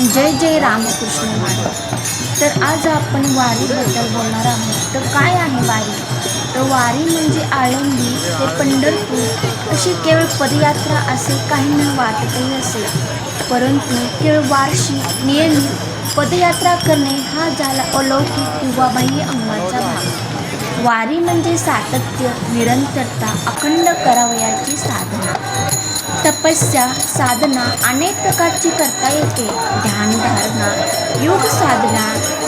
जय जय रामकृष्ण मानव तर आज आपण वारीबद्दल बोलणार आहोत. तर काय आहे वारी? तर वारी म्हणजे आळंदी ते पंढरपूर अशी केवळ पदयात्रा असे काहींना वाटतही असेल परंतु केवळ वार्षिक नियमित पदयात्रा करणे हा झाला अलौकिक किंवा बाह्य अंगाचा भाग. वारी म्हणजे सातत्य निरंतरता अखंड करावयाची साधना. तपस्या साधना अनेक प्रकारची करता येते. ध्यानधारणा योग साधना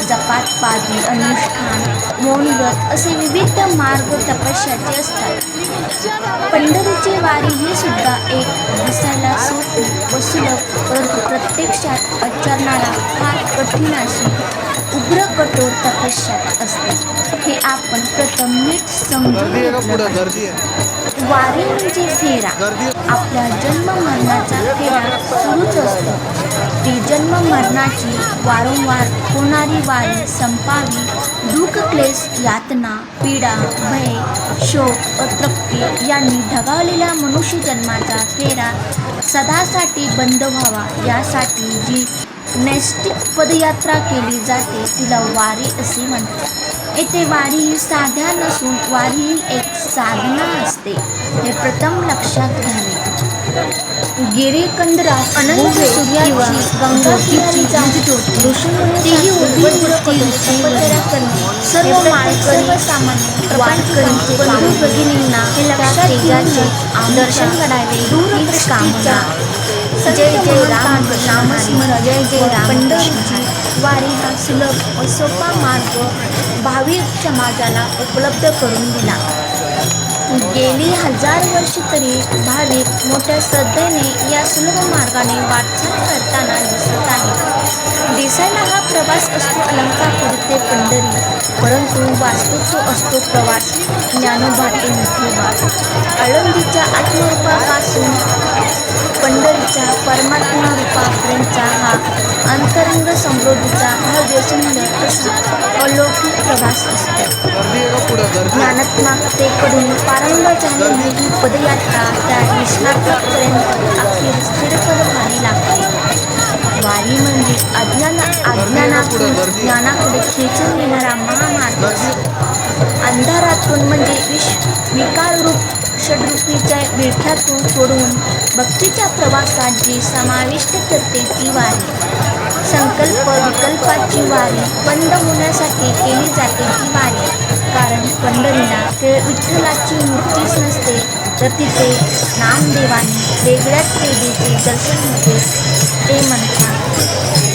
जपात पादी अनुष्ठान मौनव्रत असे विविध मार्ग तपस्याचे असतात. पंढरीची वारी ही सुद्धा एक दिसायला सोपी व सुलभ परंतु प्रत्यक्षात आचरणारा फार कठीण अशी उग्र कठोर तपस्या असते. हे आपण प्रथम नीट समजून वारी म्हणजे फेरा. आपल्या जन्म मरणाचा फेरा सुरूच असतो. ती जन्म मरणाची वारंवार होणारी वारी संपावी दुःख क्लेश यातना पीडा भय शोक अतृप्ती यांनी ढगावलेल्या मनुष्य जन्माचा फेरा सदासाठी बंद व्हावा. यासाठी जी नैष्टिक पदयात्रा केली जाते तिला वारी असे म्हणतात. येथे वारी ही साध्या नसून वारी ही एक साधना असते हे प्रथम लक्षात घ्यावे. गिरीकंदरात अनंत सूर्याची गंगा किनारी जाऊन तेही उभी तपश्चर्या करणे सर्व सामान्य वारकरी बंधू भगिनींना हे लक्षात तेजाचे दर्शन करावे. कामना. जय जय राम नामस्मरण जय जय राम पंढरीची वारी हा सुलभ व सोपा मार्ग भाविक समाजाला उपलब्ध करून दिला. गेली हजार वर्ष तरी भाविक मोठ्या श्रद्धेने या सुलभ मार्गाने वाटचाल करताना दिसत आहे दिसायला हा प्रवास असतो अलंकापूर ते पंढरी परंतु वास्तू तो असतो प्रवास ज्ञानोबाटे विठोबा आळंदीच्या आत्मरूपा अंतरंग हा भव्य असतो अलौकिक प्रवास असतो. गर्दी आहे का ज्ञानात्मकतेकडून ही पदयात्रा त्या निष्णातपर्यंत अखेर स्थिरपद व्हावी लागते. वारी म्हणजे अज्ञान अज्ञानातून ज्ञानाकडे खेचून येणारा महामार्ग. अंधारातून म्हणजे विश विकाररूप षडरूपीच्या विळख्यातून सोडून भक्तीच्या प्रवासात जी समाविष्ट करते ती वारी. संकल्प विकल्पाची वारी बंद होण्यासाठी केली जाते ती वारी. कारण पंढरीला केवळ विठ्ठलाची मूर्तीच नसते तर तिथे नामदेवाने वेगळ्याच देवीचे दर्शन होते ते म्हणतात.